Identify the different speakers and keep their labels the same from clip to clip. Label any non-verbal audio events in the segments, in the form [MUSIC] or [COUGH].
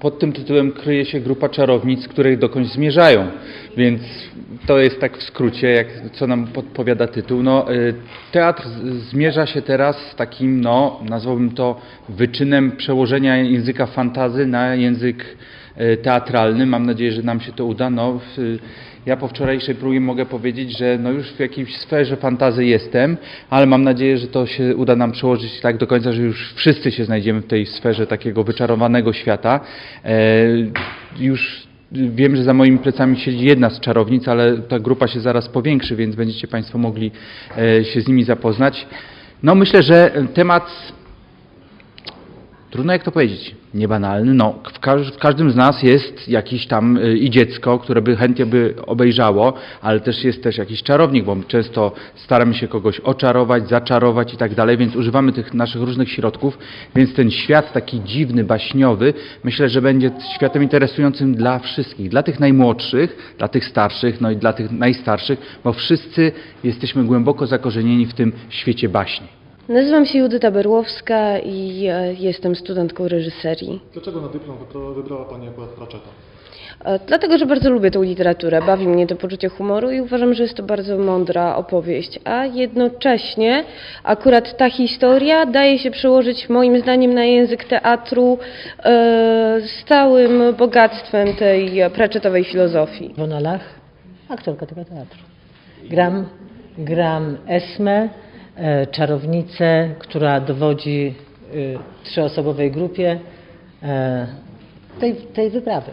Speaker 1: pod tym tytułem kryje się grupa czarownic, których dokądś zmierzają. Więc to jest tak w skrócie, jak, co nam podpowiada tytuł. No, y, teatr zmierza się teraz z takim, no, nazwałbym to wyczynem przełożenia języka fantazy na język teatralny. Mam nadzieję, że nam się to uda. No, ja po wczorajszej próbie mogę powiedzieć, że no już w jakiejś sferze fantazy jestem, ale mam nadzieję, że to się uda nam przełożyć tak do końca, że już wszyscy się znajdziemy w tej sferze takiego wyczarowanego świata. E, już wiem, że za moimi plecami siedzi jedna z czarownic, ale ta grupa się zaraz powiększy, więc będziecie Państwo mogli e, się z nimi zapoznać. No myślę, że temat Trudno jak to powiedzieć, niebanalny. No, w, w każdym z nas jest jakiś tam y, i dziecko, które by chętnie by obejrzało, ale też jest też jakiś czarownik, bo często staramy się kogoś oczarować, zaczarować i tak dalej, więc używamy tych naszych różnych środków, więc ten świat taki dziwny, baśniowy, myślę, że będzie światem interesującym dla wszystkich, dla tych najmłodszych, dla tych starszych, no i dla tych najstarszych, bo wszyscy jesteśmy głęboko zakorzenieni w tym świecie baśni.
Speaker 2: Nazywam się Judyta Berłowska i e, jestem studentką reżyserii.
Speaker 3: Dlaczego na dyplom wybra- wybrała Pani akurat Pratchetta?
Speaker 2: E, Dlatego, że bardzo lubię tą literaturę, bawi mnie to poczucie humoru i uważam, że jest to bardzo mądra opowieść, a jednocześnie akurat ta historia daje się przełożyć moim zdaniem na język teatru e, z całym bogactwem tej Pratchettowej filozofii.
Speaker 4: Iwona Lach, aktorka tego teatru. Gram, gram Esmę, e, czarownicę, która dowodzi y, trzyosobowej grupie e, tej, tej wyprawy.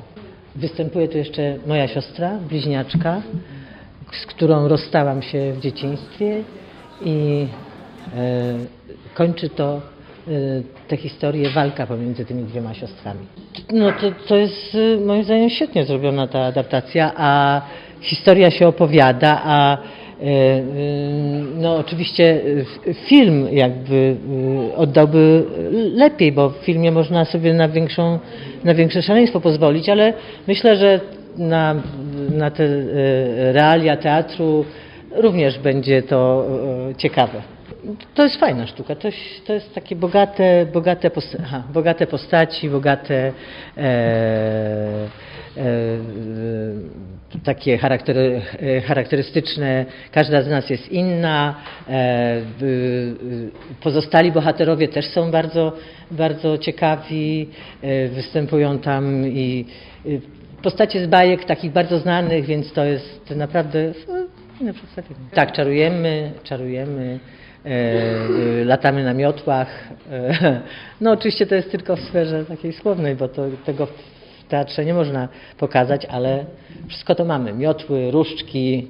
Speaker 4: Występuje tu jeszcze moja siostra, bliźniaczka, z którą rozstałam się w dzieciństwie i e, kończy to e, tę historię walka pomiędzy tymi dwiema siostrami. No to, to jest moim zdaniem świetnie zrobiona ta adaptacja, a historia się opowiada, a e, no oczywiście y, film jakby oddałby lepiej, bo w filmie można sobie na, większą, na większe szaleństwo pozwolić, ale myślę, że na, na te e, realia teatru również będzie to e, ciekawe. To jest fajna sztuka, to, to jest takie bogate, bogate, posta- aha, bogate postaci, bogate e, e, e, takie charakter, e, charakterystyczne, każda z nas jest inna, e, pozostali bohaterowie też są bardzo, bardzo ciekawi, e, występują tam i postacie z bajek takich bardzo znanych, więc to jest naprawdę fajne przedstawienie. Tak, czarujemy, czarujemy, latamy na miotłach. [LAUGHS] No oczywiście to jest tylko w sferze takiej słownej, bo to, tego teatrze nie można pokazać, ale wszystko to mamy. Miotły, różdżki,